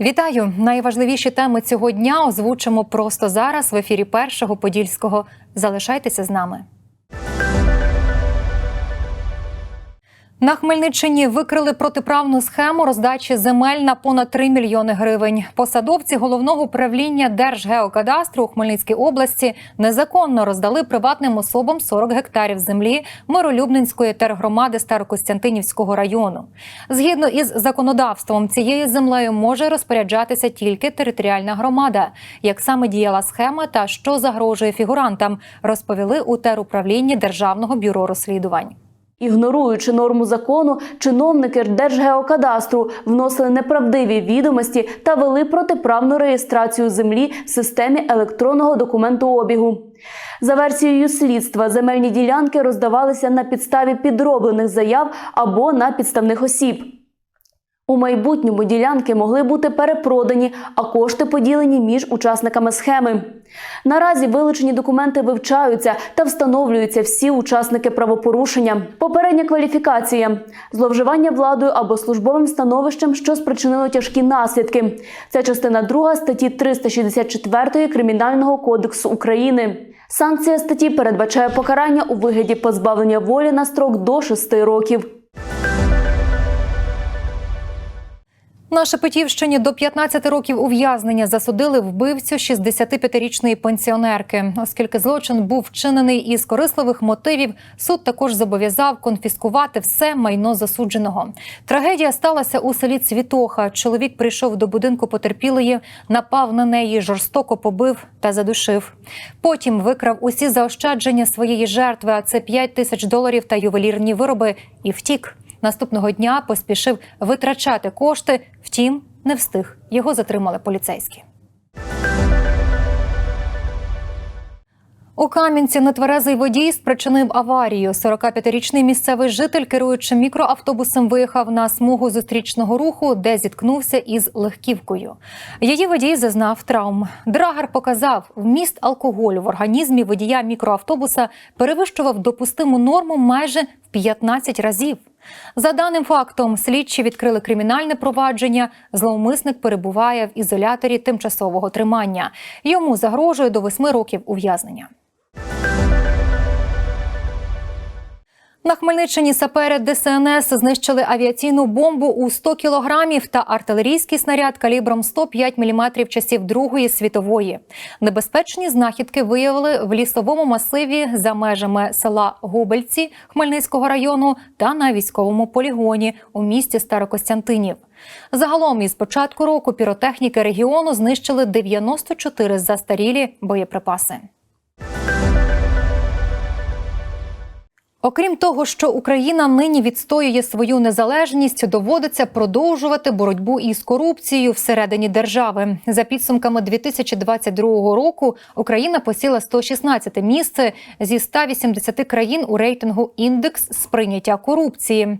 Вітаю! Найважливіші теми цього дня озвучимо просто зараз в ефірі першого подільського. Залишайтеся з нами. На Хмельниччині викрили протиправну схему роздачі земель на понад 3 мільйони гривень. Посадовці головного управління Держгеокадастру у Хмельницькій області незаконно роздали приватним особам 40 гектарів землі Миролюбненської тергромади Старокостянтинівського району. Згідно із законодавством, цією землею може розпоряджатися тільки територіальна громада. Як саме діяла схема та що загрожує фігурантам, розповіли у теруправлінні Державного бюро розслідувань. Ігноруючи норму закону, чиновники Держгеокадастру вносили неправдиві відомості та вели протиправну реєстрацію землі в системі електронного документообігу. За версією слідства, земельні ділянки роздавалися на підставі підроблених заяв або на підставних осіб. У майбутньому ділянки могли бути перепродані, а кошти поділені між учасниками схеми. Наразі вилучені документи вивчаються та встановлюються всі учасники правопорушення. Попередня кваліфікація зловживання владою або службовим становищем, що спричинило тяжкі наслідки. Це частина 2 статті 364 Кримінального кодексу України. Санкція статті передбачає покарання у вигляді позбавлення волі на строк до 6 років. На Шепетівщині до 15 років ув'язнення засудили вбивцю 65-річної пенсіонерки. Оскільки злочин був вчинений із корисливих мотивів, суд також зобов'язав конфіскувати все майно засудженого. Трагедія сталася у селі Цвітоха. Чоловік прийшов до будинку потерпілої, напав на неї, жорстоко побив та задушив. Потім викрав усі заощадження своєї жертви, а це 5 тисяч доларів та ювелірні вироби, і втік. Наступного дня поспішив витрачати кошти, втім, не встиг. Його затримали поліцейські. У Кам'янці нетверезий водій спричинив аварію. 45-річний місцевий житель, керуючи мікроавтобусом, виїхав на смугу зустрічного руху, де зіткнувся із легківкою. Її водій зазнав травм. Драгер показав, вміст алкоголю в організмі водія мікроавтобуса перевищував допустиму норму майже в 15 разів. За даним фактом, слідчі відкрили кримінальне провадження. Зловмисник перебуває в ізоляторі тимчасового тримання. Йому загрожує до восьми років ув'язнення. На Хмельниччині сапери ДСНС знищили авіаційну бомбу у 100 кілограмів та артилерійський снаряд калібром 105 мм часів Другої світової. Небезпечні знахідки виявили в лісовому масиві за межами села Губельці Хмельницького району та на військовому полігоні у місті Старокостянтинів. Загалом із початку року піротехніки регіону знищили 94 застарілі боєприпаси. Окрім того, що Україна нині відстоює свою незалежність, доводиться продовжувати боротьбу із корупцією всередині держави. За підсумками 2022 року Україна посіла 116 місце зі 180 країн у рейтингу індекс сприйняття корупції.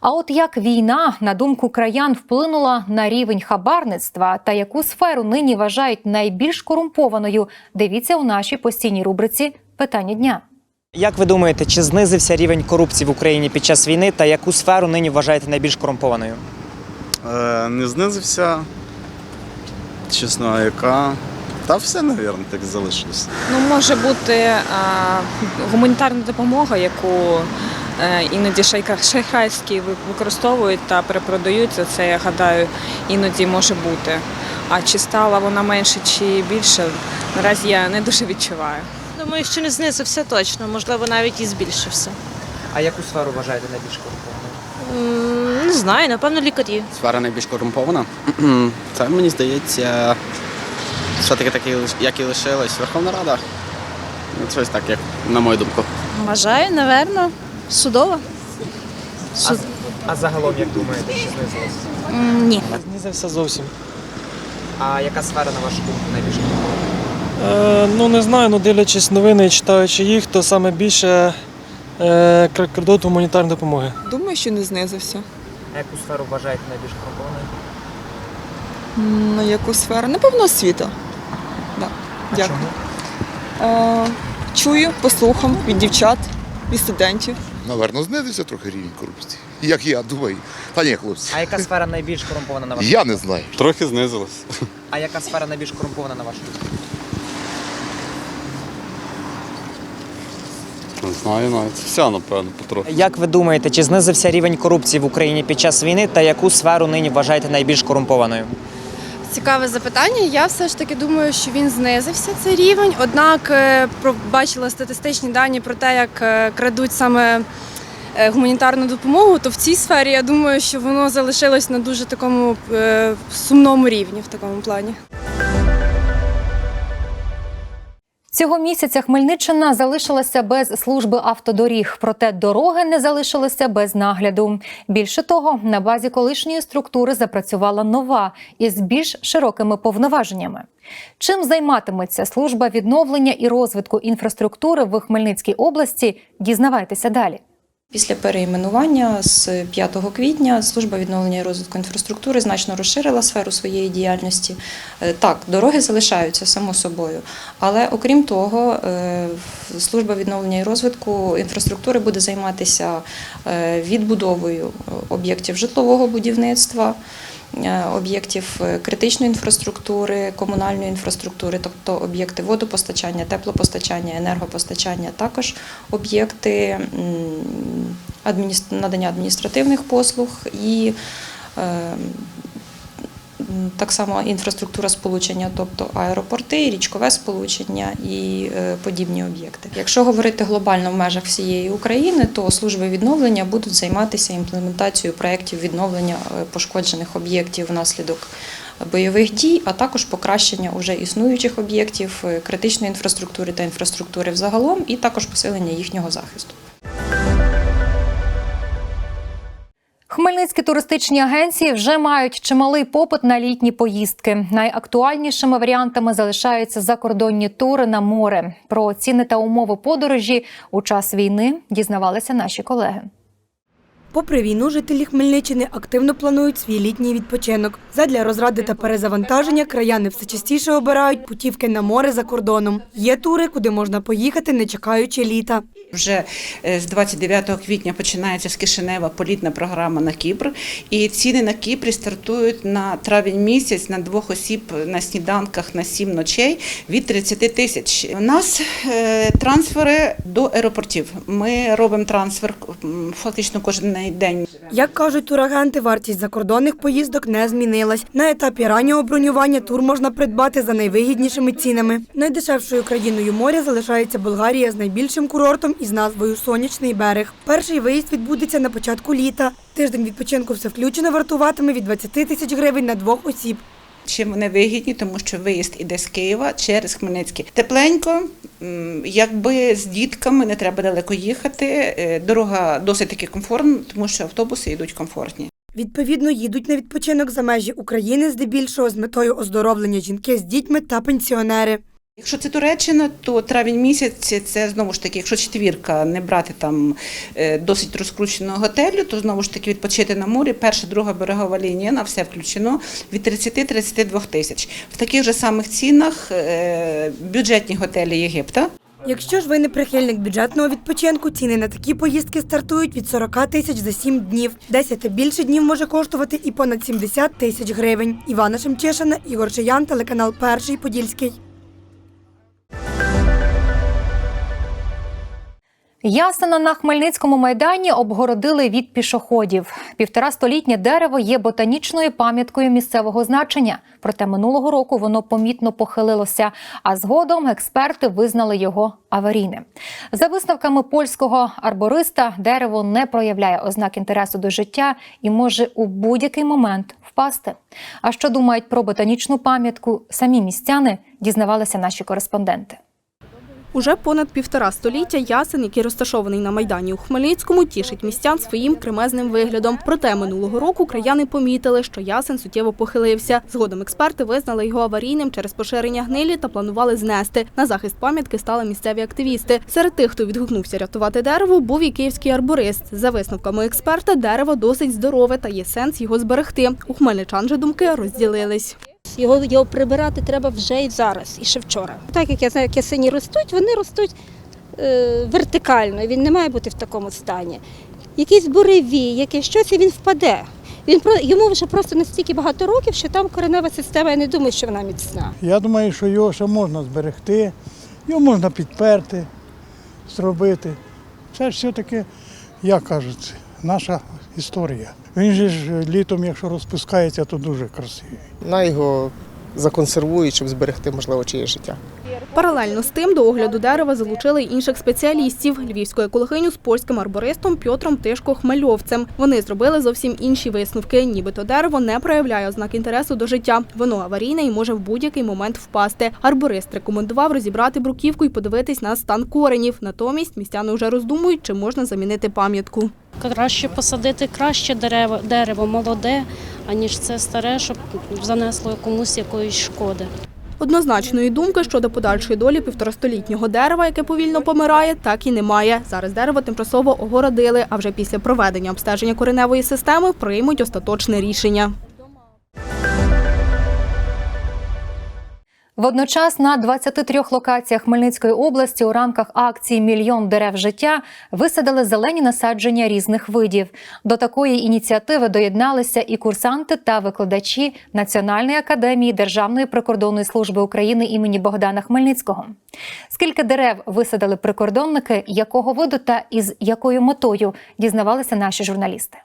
А от як війна, на думку краян, вплинула на рівень хабарництва та яку сферу нині вважають найбільш корумпованою, дивіться у нашій постійній рубриці Питання дня. Як ви думаєте, чи знизився рівень корупції в Україні під час війни та яку сферу нині вважаєте найбільш корумпованою? Е, не знизився. Чесно, а яка. Та все, мабуть, так залишилось. Ну, може бути а, гуманітарна допомога, яку е, іноді шайка- шайхайські використовують та перепродаються. Це, я гадаю, іноді може бути. А чи стала вона менше чи більше, наразі я не дуже відчуваю. Думаю, що не знизився точно, можливо, навіть і збільшився. А яку сферу вважаєте найбільш корумпованою? М, Не знаю, напевно, лікарі. Сфера найбільш корумпована. Це мені здається, все-таки так, як і лишилась Верховна Рада. Ну, Щось так, як на мою думку. Вважаю, напевно, судова. Суд... А загалом, як думаєте, чи знизилося? М, Ні. Знизився зовсім. А яка сфера, на вашу думку, найбільш корумпована? Е, ну не знаю, ну дивлячись новини і читаючи їх, то саме більше е, кр- крадуть гуманітарної допомоги. Думаю, що не знизився. А яку сферу вважаєте найбільш корумпованою? М, На яку сферу? Напевно, освіта. Да. А Дякую. чому? Е, чую по слухам від дівчат, від студентів. Наверно, знизився трохи рівень корупції. Як я думаю. Та ні, хлопці. А яка сфера найбільш корумпована на вашу? Я не знаю. Трохи знизилось. А яка сфера найбільш корумпована на вашу? думку? Не знаю навіть. Вся, напевно, потрохи. Як ви думаєте, чи знизився рівень корупції в Україні під час війни та яку сферу нині вважаєте найбільш корумпованою? Цікаве запитання. Я все ж таки думаю, що він знизився цей рівень. Однак е, бачила статистичні дані про те, як е, крадуть саме е, гуманітарну допомогу, то в цій сфері я думаю, що воно залишилось на дуже такому сумному рівні в такому плані. Цього місяця Хмельниччина залишилася без служби автодоріг, проте дороги не залишилися без нагляду. Більше того, на базі колишньої структури запрацювала нова із більш широкими повноваженнями. Чим займатиметься служба відновлення і розвитку інфраструктури в Хмельницькій області? Дізнавайтеся далі. Після переіменування з 5 квітня служба відновлення і розвитку інфраструктури значно розширила сферу своєї діяльності. Е, Так, дороги залишаються само собою, але окрім того, е, служба відновлення і розвитку інфраструктури буде займатися е, відбудовою об'єктів житлового будівництва. Е, Об'єктів е, критичної інфраструктури, комунальної інфраструктури, тобто об'єкти водопостачання, теплопостачання, енергопостачання, також об'єкти надання адміністративних послуг і е, так само інфраструктура сполучення, тобто аеропорти, річкове сполучення і е, подібні об'єкти. Якщо говорити глобально в межах всієї України, то служби відновлення будуть займатися імплементацією проєктів відновлення е, пошкоджених об'єктів внаслідок бойових дій, а також покращення уже існуючих об'єктів е, критичної інфраструктури та інфраструктури взагалом, і також посилення їхнього захисту. Хмельницькі туристичні агенції вже мають чималий попит на літні поїздки. Найактуальнішими варіантами залишаються закордонні тури на море. Про ціни та умови подорожі у час війни дізнавалися наші колеги. Попри війну, жителі Хмельниччини активно планують свій літній відпочинок. Задля розради та перезавантаження краяни все частіше обирають путівки на море за кордоном. Є тури, куди можна поїхати, не чекаючи літа. Вже е, з 29 квітня починається з Кишинева політна програма на Кіпр. І ціни на Кіпрі стартують на травень місяць на двох осіб на сніданках на сім ночей від 30 тисяч. У нас е, трансфери до аеропортів. Ми робимо трансфер фактично кожен день. Як кажуть турагенти, вартість закордонних поїздок не змінилась. На етапі раннього бронювання тур можна придбати за найвигіднішими цінами. Найдешевшою країною моря залишається Болгарія з найбільшим курортом із назвою Сонячний берег. Перший виїзд відбудеться на початку літа. Тиждень відпочинку все включено вартуватиме від 20 тисяч гривень на двох осіб. Чим вони вигідні, тому що виїзд іде з Києва через Хмельницький. Тепленько, якби з дітками не треба далеко їхати. е, Дорога досить таки комфортна, тому що автобуси йдуть комфортні. Відповідно, їдуть на відпочинок за межі України здебільшого з метою оздоровлення жінки з дітьми та пенсіонери. Якщо це Туреччина, то травень місяць це знову ж таки, якщо четвірка не брати там е, досить розкрученого готелю, то знову ж таки відпочити на морі. Перша, друга берегова лінія на все включено від 30-32 тисяч. В таких же самих цінах е, бюджетні готелі Єгипта. Якщо ж ви не прихильник бюджетного відпочинку, ціни на такі поїздки стартують від 40 тисяч за 7 днів. 10 та більше днів може коштувати і понад 70 тисяч гривень. Івана Шемчишина, Ігор Шиян, телеканал Перший Подільський. Ясена на Хмельницькому майдані обгородили від пішоходів. Півтора столітнє дерево є ботанічною пам'яткою місцевого значення. Проте минулого року воно помітно похилилося, а згодом експерти визнали його аварійним. За висновками польського арбориста, дерево не проявляє ознак інтересу до життя і може у будь-який момент впасти. А що думають про ботанічну пам'ятку самі містяни, дізнавалися наші кореспонденти. Уже понад півтора століття ясен, який розташований на майдані у Хмельницькому, тішить містян своїм кремезним виглядом. Проте минулого року краяни помітили, що ясен суттєво похилився. Згодом експерти визнали його аварійним через поширення гнилі та планували знести. На захист пам'ятки стали місцеві активісти. Серед тих, хто відгукнувся рятувати дерево, був і київський арборист. За висновками експерта, дерево досить здорове та є сенс його зберегти. У хмельничан же думки розділились. Його, його прибирати треба вже і зараз, і ще вчора. Так як я знаю, як ясені ростуть, вони ростуть е, вертикально, він не має бути в такому стані. Якийсь буревій, якийсь щось, і він впаде. Він йому вже просто настільки багато років, що там коренева система, я не думаю, що вона міцна. Я думаю, що його ще можна зберегти, його можна підперти, зробити. Це ж все-таки, як кажуть, наша історія. Він же ж літом, якщо розпускається, то дуже красивий. На його законсервують, щоб зберегти, можливо, чиє життя. Паралельно з тим до огляду дерева залучили й інших спеціалістів львівську екологиню з польським арбористом Пьотром Тишко Хмельовцем. Вони зробили зовсім інші висновки. Нібито дерево не проявляє ознак інтересу до життя. Воно аварійне і може в будь-який момент впасти. Арборист рекомендував розібрати бруківку і подивитись на стан коренів. Натомість містяни вже роздумують, чи можна замінити пам'ятку. Краще посадити краще дерево, дерево молоде, аніж це старе, щоб занесло комусь якоїсь шкоди. Однозначної думки щодо подальшої долі півторастолітнього дерева, яке повільно помирає, так і немає. Зараз дерево тимчасово огородили, а вже після проведення обстеження кореневої системи приймуть остаточне рішення. Водночас на 23 локаціях Хмельницької області у рамках акції Мільйон дерев життя висадили зелені насадження різних видів. До такої ініціативи доєдналися і курсанти та викладачі Національної академії Державної прикордонної служби України імені Богдана Хмельницького. Скільки дерев висадили прикордонники, якого виду та із якою метою дізнавалися наші журналісти.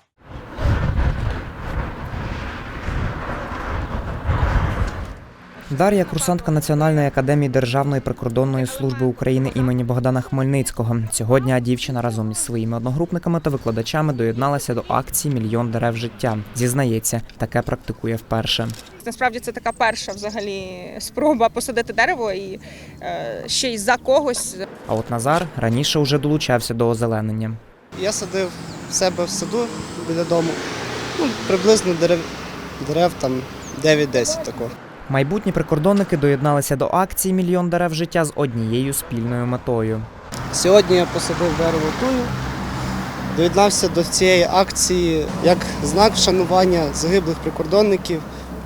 Дар'я курсантка Національної академії Державної прикордонної служби України імені Богдана Хмельницького. Цього дня дівчина разом із своїми одногрупниками та викладачами доєдналася до акції Мільйон дерев життя. Зізнається, таке практикує вперше. Насправді це така перша взагалі спроба посадити дерево і е, ще й за когось. А от Назар раніше вже долучався до озеленення. Я садив в себе в саду біля дому. Ну, приблизно дерев, дерев там 9-10 такого. Майбутні прикордонники доєдналися до акції Мільйон дерев життя з однією спільною метою. Сьогодні я посадив дерево тую, доєднався до цієї акції як знак вшанування загиблих прикордонників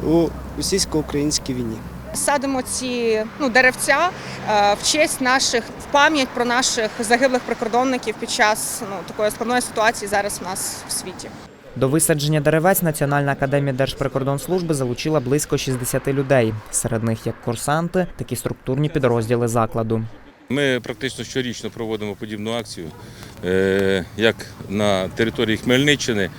у російсько-українській війні. Садимо ці ну, деревця е, в честь наших, в пам'ять про наших загиблих прикордонників під час ну, такої складної ситуації зараз в нас в світі. До висадження деревець Національна академія Держприкордонслужби залучила близько 60 людей. Серед них як курсанти, так і структурні підрозділи закладу. Ми практично щорічно проводимо подібну акцію, е, як на території Хмельниччини,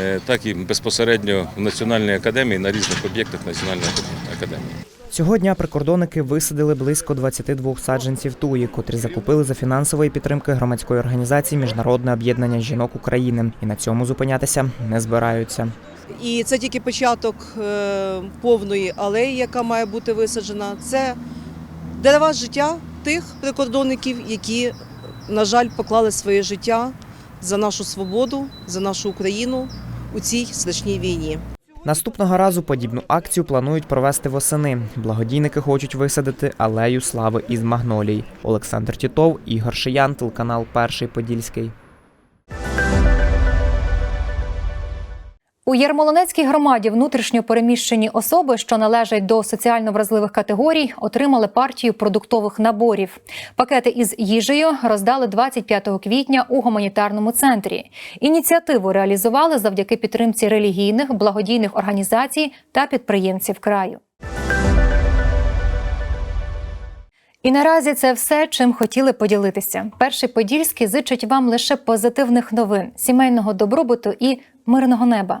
е, так і безпосередньо в Національній академії на різних об'єктах Національної академії. Цього дня прикордонники висадили близько 22 саджанців туї, котрі закупили за фінансової підтримки громадської організації Міжнародне об'єднання жінок України. І на цьому зупинятися не збираються. І це тільки початок е, повної алеї, яка має бути висаджена. Це дерева життя тих прикордонників, які, на жаль, поклали своє життя за нашу свободу, за нашу Україну у цій страшній війні. Наступного разу подібну акцію планують провести восени. Благодійники хочуть висадити алею слави із магнолій. Олександр Тітов, Ігор Шиян, телеканал Перший Подільський. У Ярмолинецькій громаді внутрішньо переміщені особи, що належать до соціально вразливих категорій, отримали партію продуктових наборів. Пакети із їжею роздали 25 квітня у гуманітарному центрі. Ініціативу реалізували завдяки підтримці релігійних, благодійних організацій та підприємців краю. І наразі це все, чим хотіли поділитися. Перший подільський зичить вам лише позитивних новин, сімейного добробуту і мирного неба.